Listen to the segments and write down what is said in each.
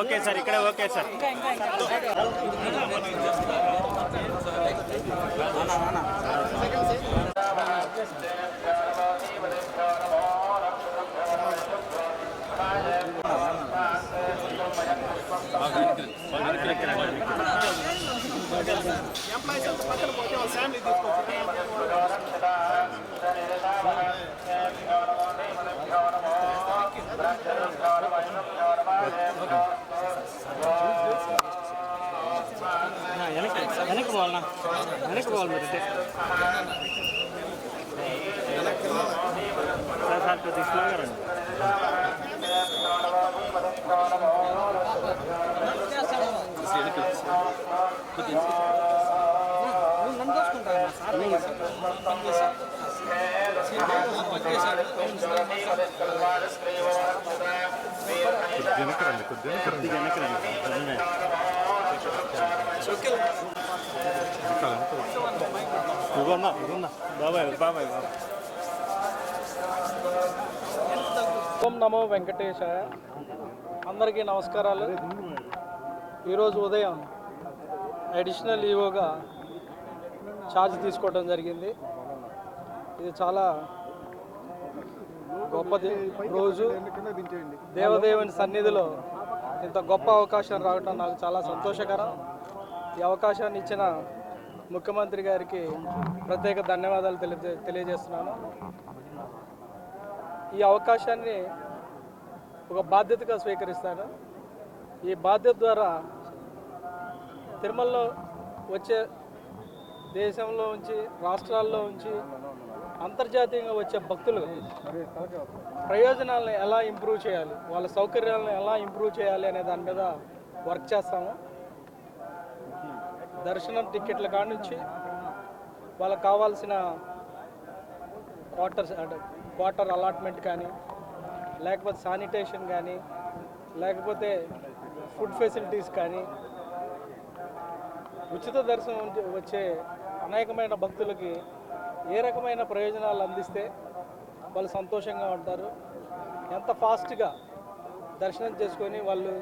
Okay sir ఇక్కడ okay sir. వెనక్కి పోవాలన్నా. వెనక్కి పోవాలి మీరు. సార్ సార్ కొద్దిగా స్లోగా రండి. వెనక్కి రండి కొద్దిగా వెనక్కి రండి. కొద్దిగా వెనక్కి బాబాయ్ బాబాయ్ బాబాయ్ ఓం నమో వెంకటేశాయ. అందరికీ నమస్కారాలు. ఈరోజు ఉదయం అడిషనల్ ఈవోగా ఛార్జ్ తీసుకోవడం జరిగింది. ఇది చాలా గొప్పది రోజు. దేవదేవుని సన్నిధిలో ఇంత గొప్ప అవకాశం రావటం నాకు చాలా సంతోషకరం. ఈ అవకాశాన్ని ఇచ్చిన ముఖ్యమంత్రి గారికి ప్రత్యేక ధన్యవాదాలు తెలియజే తెలియజేస్తున్నాను. ఈ అవకాశాన్ని ఒక బాధ్యతగా స్వీకరిస్తాను. ఈ బాధ్యత ద్వారా తిరుమలలో వచ్చే దేశంలో ఉంచి రాష్ట్రాల్లో ఉంచి అంతర్జాతీయంగా వచ్చే భక్తులు ప్రయోజనాలను ఎలా ఇంప్రూవ్ చేయాలి వాళ్ళ సౌకర్యాలను ఎలా ఇంప్రూవ్ చేయాలి అనే దాని మీద వర్క్ చేస్తాము. దర్శనం టికెట్ల కానుంచి వాళ్ళకి కావాల్సిన క్వార్టర్స్ అంటే క్వార్టర్ అలాట్మెంట్ కానీ లేకపోతే శానిటేషన్ కానీ లేకపోతే ఫుడ్ ఫెసిలిటీస్ కానీ ఉచిత దర్శనం వచ్చే అనేకమైన భక్తులకి ఏ రకమైన ప్రయోజనాలు అందిస్తే వాళ్ళు సంతోషంగా ఉంటారు. ఎంత ఫాస్ట్గా దర్శనం చేసుకొని వాళ్ళు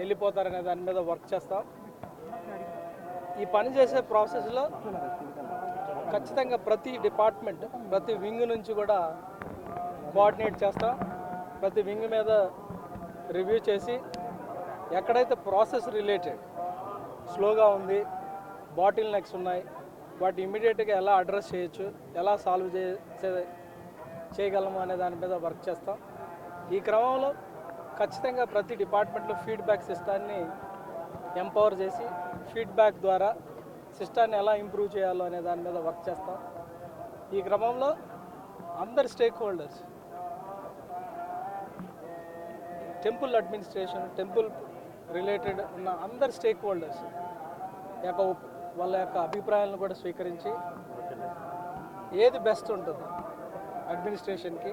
వెళ్ళిపోతారనే దాని మీద వర్క్ చేస్తాం. ఈ పని చేసే ప్రాసెస్లో ఖచ్చితంగా ప్రతి డిపార్ట్మెంట్ ప్రతి వింగ్ నుంచి కూడా కోఆర్డినేట్ చేస్తాం ప్రతి వింగ్ మీద రివ్యూ చేసి ఎక్కడైతే ప్రాసెస్ రిలేటెడ్ స్లోగా ఉంది బాటిల్ నెక్స్ ఉన్నాయి వాటి ఇమీడియట్గా ఎలా అడ్రస్ చేయొచ్చు ఎలా సాల్వ్ చేసే చేయగలము అనే దాని మీద వర్క్ చేస్తాం. ఈ క్రమంలో ఖచ్చితంగా ప్రతి డిపార్ట్మెంట్లో ఫీడ్బ్యాక్ సిస్టాన్ని ఎంపవర్ చేసి ఫీడ్బ్యాక్ ద్వారా సిస్టాన్ని ఎలా ఇంప్రూవ్ చేయాలో అనే దాని మీద వర్క్ చేస్తాం. ఈ క్రమంలో అందరి stake holders temple administration temple related ఉన్న అందరి స్టేక్ హోల్డర్స్ యొక్క వాళ్ళ యొక్క అభిప్రాయాలను కూడా స్వీకరించి ఏది బెస్ట్ ఉంటుంది అడ్మినిస్ట్రేషన్కి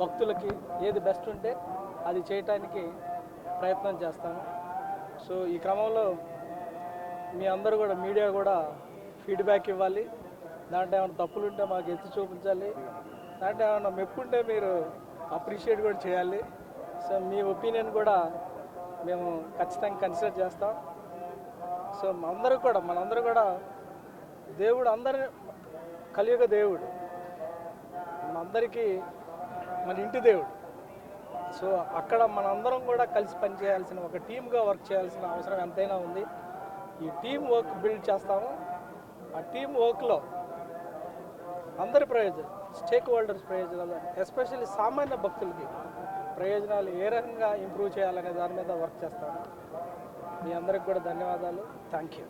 భక్తులకి ఏది బెస్ట్ ఉంటే అది చేయటానికి ప్రయత్నం చేస్తాను సో ఈ క్రమంలో మీ అందరూ కూడా మీడియా కూడా ఫీడ్బ్యాక్ ఇవ్వాలి. దాంట్లో ఏమైనా తప్పులు ఉంటే మాకు ఎత్తి చూపించాలి. దాంట్లో ఏమైనా మెప్పుంటే మీరు అప్రిషియేట్ కూడా చేయాలి. సో మీ ఒపీనియన్ కూడా మేము ఖచ్చితంగా కన్సిడర్ చేస్తాం. సో అందరూ కూడా మనందరూ కూడా దేవుడు అందరి కలియుగ దేవుడు. మనందరికీ మన ఇంటి దేవుడు. సో అక్కడ మనందరం కూడా కలిసి పనిచేయాల్సిన ఒక టీమ్గా వర్క్ చేయాల్సిన అవసరం ఎంతైనా ఉంది. ఈ టీం వర్క్ బిల్డ్ చేస్తాము. ఆ టీం వర్క్లో అందరి ప్రయోజనం స్టేక్ హోల్డర్స్ ప్రయోజనాలు ఎస్పెషల్లీ సామాన్య భక్తులకి ప్రయోజనాలు ఏ రకంగా ఇంప్రూవ్ చేయాలనే దాని మీద వర్క్ చేస్తాను మీ అందరికి కూడా ధన్యవాదాలు. Thank you